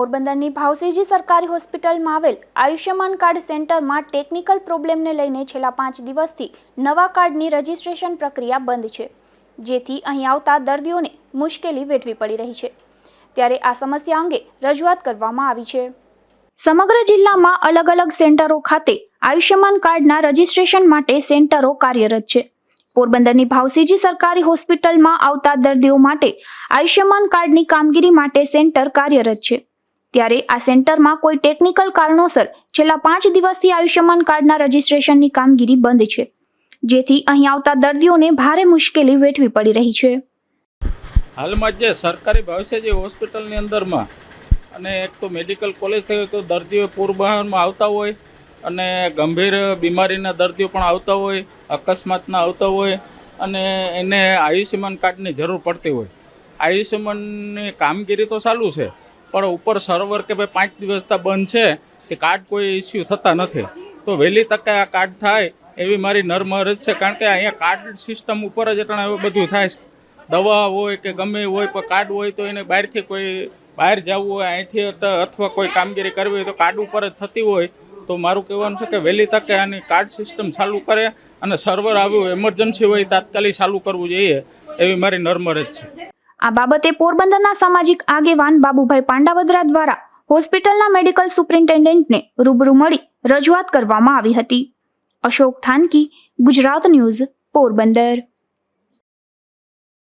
પોરબંદરની ભાવસીજી સરકારી હોસ્પિટલમાં આવેલ આયુષ્યમાન કાર્ડ સેન્ટરમાં ટેકનિકલ પ્રોબ્લેમને લઈને છેલ્લા પાંચ દિવસથી નવા કાર્ડની રજિસ્ટ્રેશન પ્રક્રિયા બંધ છે, જેથી અહીં આવતા દર્દીઓને મુશ્કેલી વેઠવી પડી રહી છે. ત્યારે આ સમસ્યા અંગે રજૂઆત કરવામાં આવી છે. સમગ્ર જિલ્લામાં અલગ અલગ સેન્ટરો ખાતે આયુષ્યમાન કાર્ડના રજિસ્ટ્રેશન માટે સેન્ટરો કાર્યરત છે. પોરબંદરની ભાવસીજી સરકારી હોસ્પિટલમાં આવતા દર્દીઓ માટે આયુષ્યમાન કાર્ડની કામગીરી માટે સેન્ટર કાર્યરત છે. ત્યારે આ સેન્ટરમાં કોઈ ટેકનિકલ કારણોસર છેલ્લા પાંચ દિવસથી આયુષ્યમાન કાર્ડના રજિસ્ટ્રેશનની કામગીરી બંધ છે, જેથી અહીં આવતા દર્દીઓને ભારે મુશ્કેલી વેઠવી પડી રહી છે. હાલમાં જે સરકારી ભવિષ્ય હોસ્પિટલની અંદરમાં અને એક તો મેડિકલ કોલેજ થઈ હોય તો દર્દીઓ પૂર્વમાં આવતા હોય અને ગંભીર બીમારીના દર્દીઓ પણ આવતા હોય, અકસ્માતના આવતા હોય અને એને આયુષ્યમાન કાર્ડની જરૂર પડતી હોય. આયુષ્યમાનની કામગીરી તો ચાલુ છે પણ ઉપર સર્વર કે ભાઈ પાંચ દિવસતા બંધ છે કે કાર્ડ કોઈ ઇસ્યુ થતા નથી. તો વહેલી તકે આ કાર્ડ થાય એવી મારી નર્મ અરજ છે કારણ કે અહીંયા કાર્ડ સિસ્ટમ ઉપર જ એટલે હવે બધું થાય દવા હોય કે ગમે હોય, પણ કાર્ડ હોય તો એને બહારથી કોઈ બહાર જવું હોય, અહીંથી અથવા કોઈ કામગીરી કરવી હોય તો કાર્ડ ઉપર જ થતી હોય. તો મારું કહેવાનું છે કે વહેલી તકે આની કાર્ડ સિસ્ટમ ચાલુ કરે અને સર્વર આવ્યું એમરજન્સી હોય, તાત્કાલિક ચાલુ કરવું જોઈએ એવી મારી નર્મર જ છે. આ બાબતે પોરબંદરના સામાજિક આગેવાન બાબુભાઈ પાંડાવદરા દ્વારા હોસ્પિટલના મેડિકલ સુપ્રિન્ટેન્ડન્ટને રૂબરૂ મળી રજૂઆત કરવામાં આવી હતી. અશોક થાનકી, ગુજરાત ન્યૂઝ, પોરબંદર.